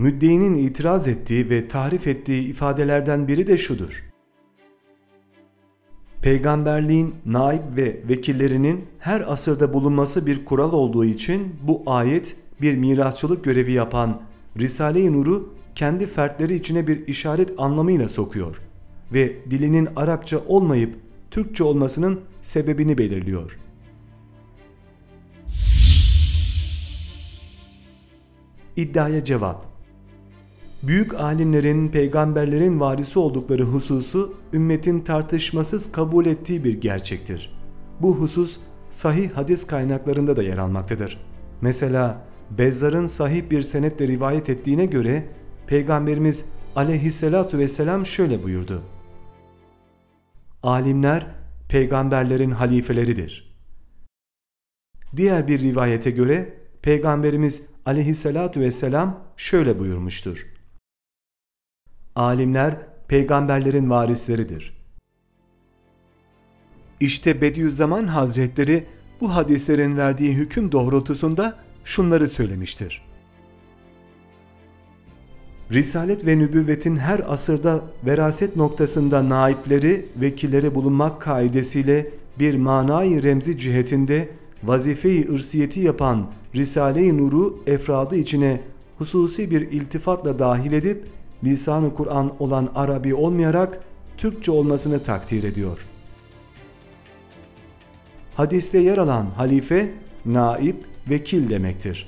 müddeinin itiraz ettiği ve tahrif ettiği ifadelerden biri de şudur. Peygamberliğin naib ve vekillerinin her asırda bulunması bir kural olduğu için bu ayet bir mirasçılık görevi yapan Risale-i Nur'u kendi fertleri içine bir işaret anlamıyla sokuyor ve dilinin Arapça olmayıp Türkçe olmasının sebebini belirliyor. İddiaya cevap Büyük alimlerin peygamberlerin varisi oldukları hususu ümmetin tartışmasız kabul ettiği bir gerçektir. Bu husus sahih hadis kaynaklarında da yer almaktadır. Mesela Bezzar'ın sahih bir senetle rivayet ettiğine göre Peygamberimiz aleyhissalatu vesselam şöyle buyurdu. Alimler peygamberlerin halifeleridir. Diğer bir rivayete göre Peygamberimiz aleyhissalatu vesselam şöyle buyurmuştur. Alimler peygamberlerin varisleridir. İşte Bediüzzaman Hazretleri bu hadislerin verdiği hüküm doğrultusunda şunları söylemiştir. Risalet ve nübüvvetin her asırda veraset noktasında naipleri, vekilleri bulunmak kaidesiyle bir manayı remzi cihetinde vazife-i ırsiyeti yapan Risale-i Nur'u efradı içine hususi bir iltifatla dahil edip lisan-ı Kur'an olan Arabi olmayarak Türkçe olmasını takdir ediyor. Hadiste yer alan halife, naip, vekil demektir.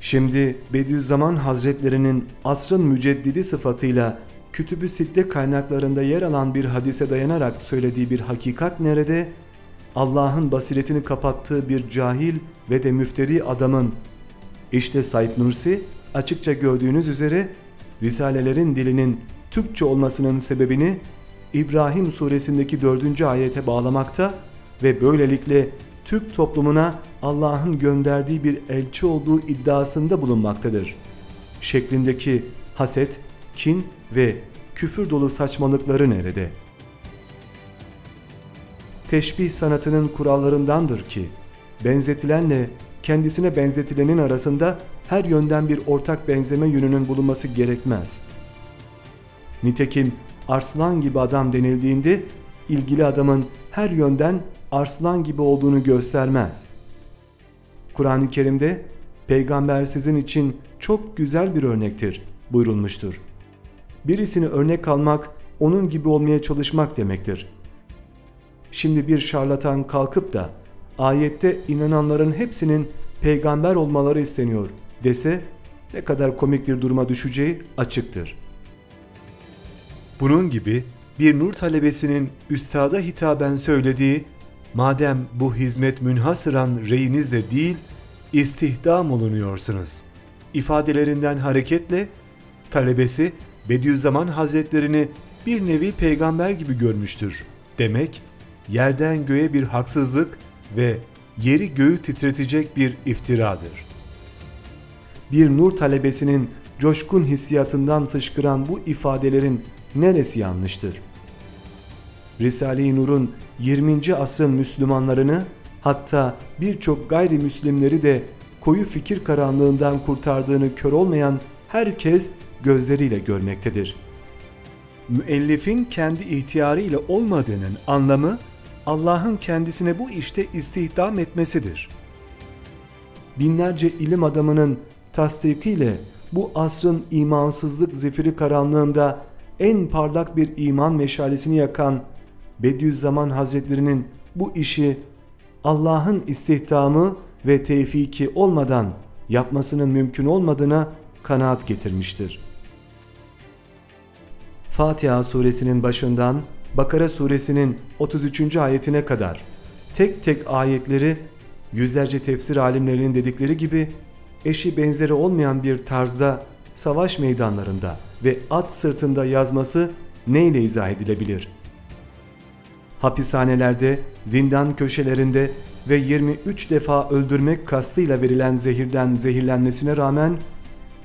Şimdi Bediüzzaman Hazretlerinin asrın müceddidi sıfatıyla Kütüb-ü Sitte kaynaklarında yer alan bir hadise dayanarak söylediği bir hakikat nerede? Allah'ın basiretini kapattığı bir cahil ve de müfteri adamın işte Said Nursi açıkça gördüğünüz üzere Risalelerin dilinin Türkçe olmasının sebebini İbrahim suresindeki dördüncü ayete bağlamakta ve böylelikle Türk toplumuna Allah'ın gönderdiği bir elçi olduğu iddiasında bulunmaktadır. Şeklindeki haset, kin ve küfür dolu saçmalıkları nerede? Teşbih sanatının kurallarındandır ki, benzetilenle kendisine benzetilenin arasında her yönden bir ortak benzeme yönünün bulunması gerekmez. Nitekim arslan gibi adam denildiğinde ilgili adamın her yönden arslan gibi olduğunu göstermez. Kur'an-ı Kerim'de peygamber sizin için çok güzel bir örnektir buyurulmuştur. Birisini örnek almak onun gibi olmaya çalışmak demektir. Şimdi bir şarlatan kalkıp da ayette inananların hepsinin peygamber olmaları isteniyor dese ne kadar komik bir duruma düşeceği açıktır. Bunun gibi bir nur talebesinin üstada hitaben söylediği madem bu hizmet münhasıran reyinizle değil istihdam olunuyorsunuz ifadelerinden hareketle talebesi Bediüzzaman Hazretlerini bir nevi peygamber gibi görmüştür. Demek yerden göğe bir haksızlık ve yeri göğü titretecek bir iftiradır. Bir nur talebesinin coşkun hissiyatından fışkıran bu ifadelerin neresi yanlıştır? Risale-i Nur'un 20. asrın Müslümanlarını hatta birçok gayrimüslimleri de koyu fikir karanlığından kurtardığını kör olmayan herkes gözleriyle görmektedir. Müellifin kendi ihtiyarı ile olmadığının anlamı Allah'ın kendisine bu işte istihdam etmesidir. Binlerce ilim adamının tasdikiyle bu asrın imansızlık zifiri karanlığında en parlak bir iman meşalesini yakan Bediüzzaman Hazretlerinin bu işi Allah'ın istihdamı ve tevfiki olmadan yapmasının mümkün olmadığına kanaat getirmiştir. Fatiha suresinin başından Bakara suresinin 33. ayetine kadar tek tek ayetleri yüzlerce tefsir alimlerinin dedikleri gibi eşi benzeri olmayan bir tarzda savaş meydanlarında ve at sırtında yazması neyle izah edilebilir? Hapishanelerde, zindan köşelerinde ve 23 defa öldürmek kastıyla verilen zehirden zehirlenmesine rağmen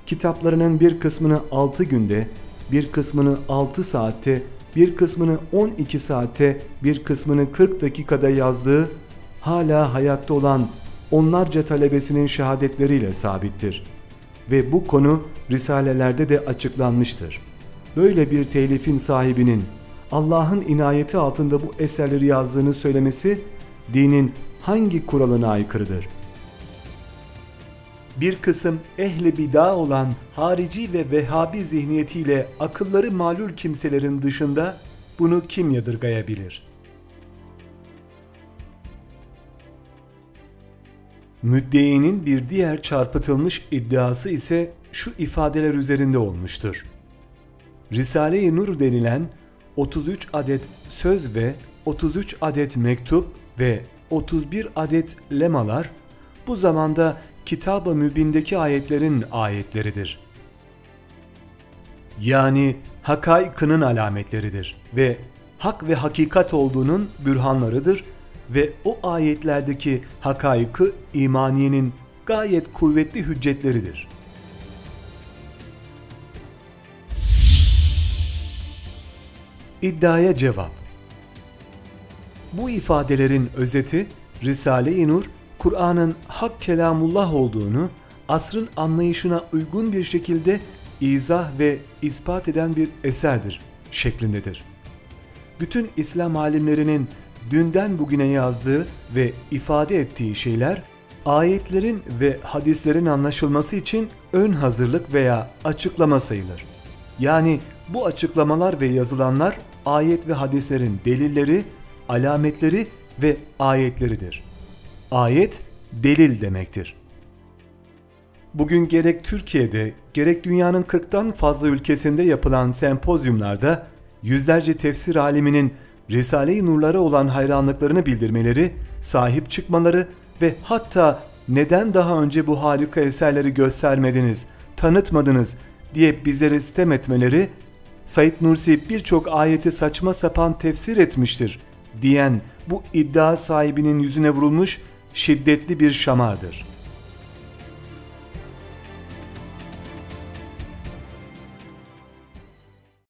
kitaplarının bir kısmını 6 günde, bir kısmını 6 saatte, bir kısmını 12 saatte, bir kısmını 40 dakikada yazdığı hala hayatta olan onlarca talebesinin şehadetleriyle sabittir. ve bu konu risalelerde de açıklanmıştır. Böyle bir telifin sahibinin Allah'ın inayeti altında bu eserleri yazdığını söylemesi dinin hangi kuralına aykırıdır? Bir kısım ehli bida olan harici ve vehhabi zihniyetiyle akılları malul kimselerin dışında bunu kim yadırgayabilir? Müddeinin bir diğer çarpıtılmış iddiası ise şu ifadeler üzerinde olmuştur. Risale-i Nur denilen 33 adet söz ve 33 adet mektup ve 31 adet lemalar bu zamanda Kitab-ı Mübin'deki ayetlerin ayetleridir. Yani hakaykının alametleridir ve hak ve hakikat olduğunun bürhanlarıdır ve o ayetlerdeki hakaykı imaniyenin gayet kuvvetli hüccetleridir. İddiaya cevap Bu ifadelerin özeti Risale-i Nur, Kur'an'ın hak kelamullah olduğunu asrın anlayışına uygun bir şekilde izah ve ispat eden bir eserdir şeklindedir. Bütün İslam alimlerinin dünden bugüne yazdığı ve ifade ettiği şeyler ayetlerin ve hadislerin anlaşılması için ön hazırlık veya açıklama sayılır. Yani bu açıklamalar ve yazılanlar ayet ve hadislerin delilleri, alametleri ve ayetleridir. Ayet delil demektir. Bugün gerek Türkiye'de gerek dünyanın 40'tan fazla ülkesinde yapılan sempozyumlarda yüzlerce tefsir aliminin Risale-i Nurlara olan hayranlıklarını bildirmeleri, sahip çıkmaları ve hatta neden daha önce bu harika eserleri göstermediniz, tanıtmadınız diye bizlere sitem etmeleri, Said Nursi birçok ayeti saçma sapan tefsir etmiştir diyen bu iddia sahibinin yüzüne vurulmuş şiddetli bir şamardır.''